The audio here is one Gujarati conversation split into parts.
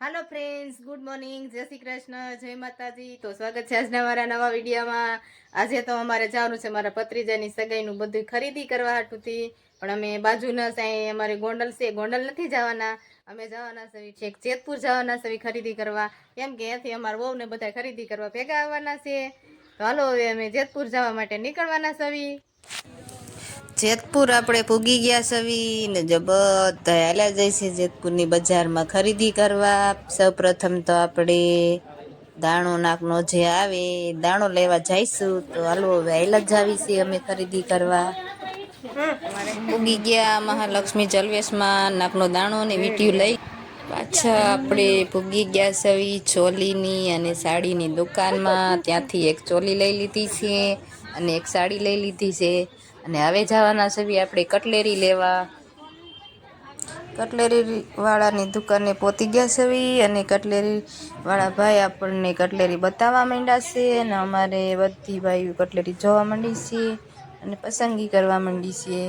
હાલો ફ્રેન્ડ્સ ગુડ મોર્નિંગ જય શ્રી કૃષ્ણ. જય માતાજી. તો સ્વાગત છે આજના મારા નવા વિડીયોમાં. આજે તો અમારે જવાનું છે મારા પત્રીજાની સગાઈનું બધું ખરીદી કરવા હાટુથી. પણ અમે બાજુના સાંઈ અમારે ગોંડલ છે. ગોંડલ નથી જવાના. અમે જવાના છે છેક જેતપુર જવાના છે ખરીદી કરવા. કેમ કે ત્યાંથી અમારા વહુ ને બધા ખરીદી કરવા ભેગા આવવાના છે. તો હાલો હવે અમે જેતપુર જવા માટે નીકળવાના છે જેતપુર આપણે પૂગી ગયા સવી ને જો બધા હાલ્યા જઈશે જેતપુરની બજારમાં ખરીદી કરવા. સૌપ્રથમ તો આપણે દાણો નાકનો જે આવે દાણો લેવા જઈશું. તો હાલો હવે હાલ્યા જ આવી છીએ અમે ખરીદી કરવા. પૂગી ગયા મહાલક્ષ્મી જલવેશમાં નાકનો દાણો ને વીંટ્યું લઈ. પાછા આપણે પૂગી ગયા સવી ચોલીની અને સાડીની દુકાનમાં. ત્યાંથી એક ચોલી લઈ લીધી છે અને એક સાડી લઈ લીધી છે. અને હવે જવાના છે આપણે કટલેરી લેવા. કટલેરી વાળાની દુકાને પહોંચી ગયા છે અને કટલેરી વાળા ભાઈ આપણને કટલેરી બતાવવા માંડ્યા છે અને અમારે બધી ભાઈઓ કટલેરી જોવા માંડી છે અને પસંદગી કરવા માંડી છે.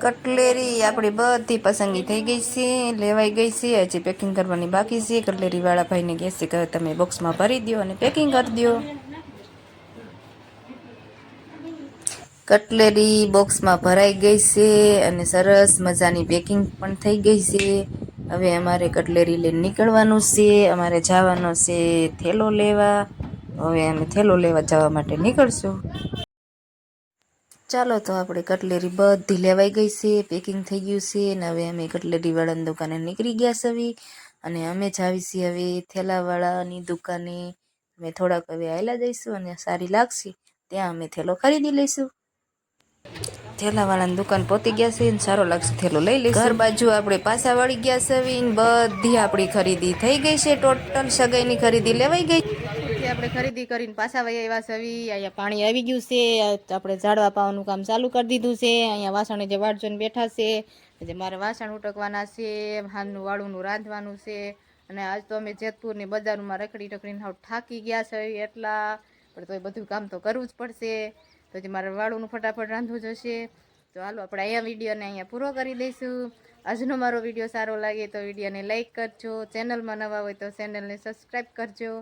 કટલેરી આપણી બધી પસંદગી થઈ ગઈ છે, લેવાઈ ગઈ છે. હજી પેકિંગ કરવાની બાકી છે. કટલેરી વાળા ભાઈને કહેશે કે તમે બોક્સમાં ભરી દો અને પેકિંગ કરી દો કટલેરી બોક્સમાં ભરાઈ ગઈ છે અને સરસ મજાની પેકિંગ પણ થઈ ગઈ છે. હવે અમારે કટલેરી લઈને નીકળવાનું છે. અમારે જવાનો છે થેલો લેવા. હવે અમે થેલો લેવા જવા માટે નીકળશું. ચાલો તો આપણે કટલેરી બધી લેવાઈ ગઈ છે, પેકિંગ થઈ ગયું છે અને હવે અમે કટલેરીવાળાની દુકાને નીકળી ગયા છે અને અમે જ આવીશી હવે થેલાવાળાની દુકાને. અમે થોડાક હવે આવેલા જઈશું અને સારી લાગશે, ત્યાં અમે થેલો ખરીદી લઈશું. થેલાવાળાની દુકાન પહોંચી ગયા છે અને સારો લાગશે, થેલો લઈ લઈશું. ઘર બાજુ આપણે પાછા વળી ગયા છે બધી આપણી ખરીદી થઈ ગઈ છે, ટોટલ સગાઈની ખરીદી લેવાઈ ગઈ. આપણે ખરીદી કરીને પાછા વહી એવા સવી અહીંયા પાણી આવી ગયું છે. આપણે ઝાડવા પાવાનું કામ ચાલુ કરી દીધું છે. અહીંયા વાસણ જે વાડજોને બેઠા છે. જે મારે વાસણ ઉટકવાના છે, હાલનું વાળુંનું રાંધવાનું છે. અને આજ તો અમે જેતપુરની બજારમાં રખડી રખડીને હાવ થાકી ગયા છે એટલા. પણ તો બધું કામ તો કરવું જ પડશે. તો જે મારે વાળુંનું ફટાફટ રાંધવું જશે તો હાલો આપણે અહીંયા વિડીયોને અહીંયા પૂરો કરી દઈશું. આજનો મારો વીડિયો સારો લાગે તો વિડીયોને લાઈક કરજો. ચેનલમાં નવા હોય તો ચેનલને સબસ્ક્રાઈબ કરજો.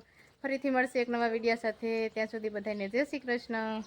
ફરીથી મળશે એક નવા વીડિયો સાથે. ત્યાં સુધી બધાને જય શ્રી કૃષ્ણ.